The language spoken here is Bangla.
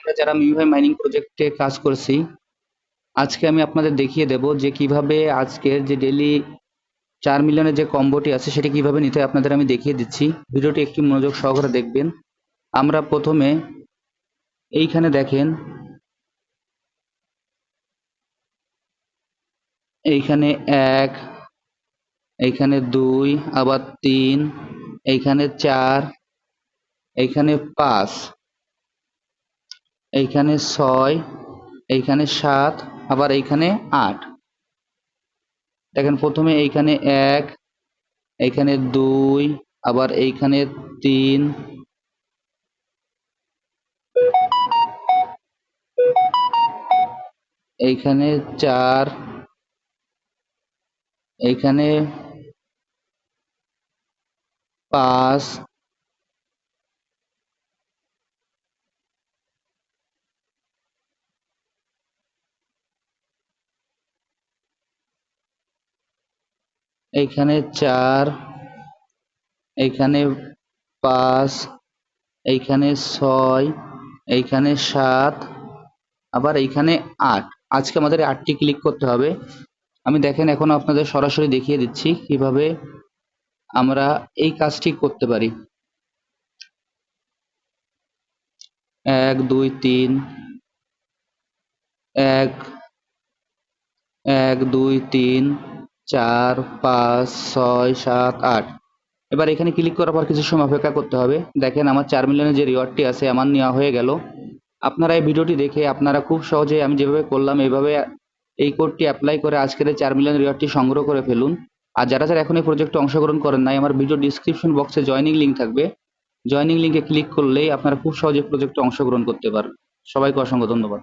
আমরা যারা মিউভাই মাইনিং প্রজেক্টে কাজ করছি, আজকে আমি আপনাদের দেখিয়ে দেব যে কীভাবে আজকের যে ডেলি চার মিলিয়নের যে কম্বোটি আছে সেটি কীভাবে নিতে আপনাদের আমি দেখিয়ে দিচ্ছি। ভিডিওটি একটি মনোযোগ সহকারে দেখবেন। আমরা প্রথমে এইখানে দেখেন, এইখানে এক, এইখানে দুই, আবার তিন, এইখানে চার, এইখানে পাঁচ। এইখানে ছয়, এইখানে সাত, আবার এইখানে আট। দেখেন, প্রথমে এইখানে এক, এইখানে দুই, আবার এইখানে তিন। এইখানে চার, এইখানে পাঁচ এইখানে চার এইখানে পাঁচ এইখানে ছয় এইখানে সাত, আবার এইখানে আট। আজকে আমাদের আটটি ক্লিক করতে হবে। আমি দেখেন এখন আপনাদের সরাসরি দেখিয়ে দিচ্ছি কীভাবে আমরা এই কাজটি করতে পারি। এক, দুই, তিন, এক এক, দুই, তিন চার, পাঁচ, ছয়, সাত, আট। এবার এখানে ক্লিক করার পর কিছু সময় অপেক্ষা করতে হবে। দেখেন আমার চার মিলিয়নের যে রিওয়ার্ডটি আছে, আমার নেওয়া হয়ে গেল। আপনারা এই ভিডিওটি দেখে আপনারা খুব সহজে আমি যেভাবে করলাম, এইভাবে এই কোডটি অ্যাপ্লাই করে আজকের এই চার মিলিয়ন রিওয়ার্ডটি সংগ্রহ করে ফেলুন। আর যারা যারা এখন এই প্রজেক্টে অংশগ্রহণ করেন নাই, আমার ভিডিও ডিসক্রিপশন বক্সে জয়নিং লিঙ্ক থাকবে। জয়নিং লিঙ্কে ক্লিক করলেই আপনারা খুব সহজে প্রজেক্টে অংশগ্রহণ করতে পারবেন। সবাইকে অসংখ্য ধন্যবাদ।